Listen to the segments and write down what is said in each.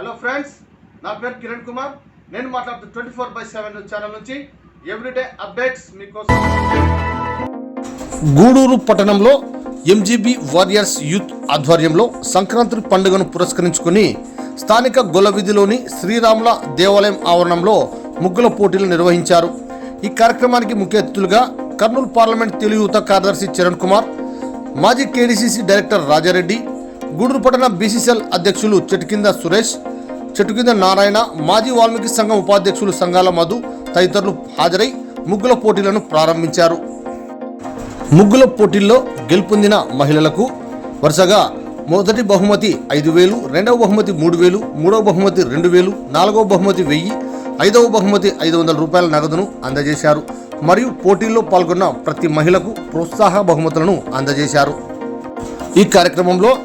Hello friends నా పేరు కిరణ్ కుమార్. నేను మాట్లాడుతూ twenty four by seven channel నుంచి ఎవ్రీడే అప్డేట్స్ మీకోసం. గూడూరు పట్టణంలో ఎంజీబీ వారియర్స్ యూత్ ఆధ్వర్యంలో సంక్రాంతి పండుగను పురస్కరించుకుని స్థానిక గొలవీధిలోని శ్రీరాముల దేవాలయం ఆవరణంలో ముగ్గుల పోటీలు నిర్వహించారు. ఈ కార్యక్రమానికి ముఖ్య అతిథులుగా కర్నూలు పార్లమెంట్ తెలుగుత కార్యదర్శి చరణ్ కుమార్ మాజీ కేడీసీసీ డైరెక్టర్ రాజారెడ్డి గూడూరు పట్టణ బీసీసీఎల్ అధ్యక్షులు చెట్కింద సురేష్ చెట్టుకింద నారాయణ మాజీ వాల్మీకి సంఘం ఉపాధ్యక్షులు సంఘాల మధు తదితరులు హాజరై ముగ్గుల పోటీలను ప్రారంభించారు. ముగ్గుల పోటీల్లో గెలుపొందిన మహిళలకు వరుసగా మొదటి బహుమతి ఐదు వేలు రెండవ బహుమతి మూడు వేలు మూడవ బహుమతి రెండు వేలు నాలుగవ బహుమతి వెయ్యి ఐదవ బహుమతి ఐదు వందల రూపాయల నగదును అందజేశారు. మరియు పోటీల్లో పాల్గొన్న ప్రతి మహిళకు ప్రోత్సాహ బహుమతులను అందజేశారు. ఈ కార్యక్రమంలో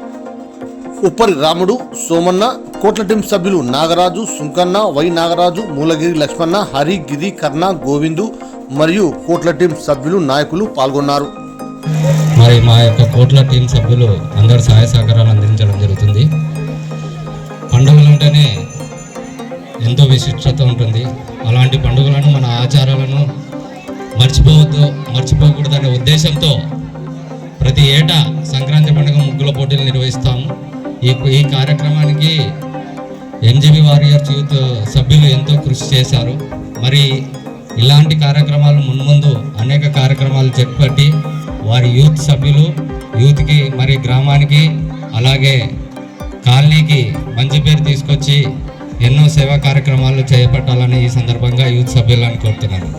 ఉప్పరి రాముడు సోమన్న కోట్ల టీం సభ్యులు నాగరాజు సుంకన్న వై నాగరాజు మూలగిరి లక్ష్మణ హరి గిరి కర్ణ గోవిందు మరియు కోట్ల టీం సభ్యులు నాయకులు పాల్గొన్నారు. మరి మా యొక్క కోట్ల టీం సభ్యులు అందరు సహాయ సహకారాలు అందించడం జరుగుతుంది. పండుగలు అంటేనే ఎంతో విశిష్టత ఉంటుంది. అలాంటి పండుగలను మన ఆచారాలను మర్చిపోవద్దు మర్చిపోకూడదనే ఉద్దేశంతో ప్రతి ఏటా సంక్రాంతి పండుగ ముగ్గుల పోటీలు నిర్వహిస్తాము. ఈ ఈ కార్యక్రమానికి ఎన్జీబీ వారియర్స్ యూత్ సభ్యులు ఎంతో కృషి చేశారు. మరి ఇలాంటి కార్యక్రమాలు మున్ముందు అనేక కార్యక్రమాలు చేపట్టి వారి యూత్ సభ్యులు యూత్కి మరి గ్రామానికి అలాగే కాలనీకి మంచి పేరు తీసుకొచ్చి ఎన్నో సేవా కార్యక్రమాలు చేపట్టాలని ఈ సందర్భంగా యూత్ సభ్యులను కోరుతున్నాను.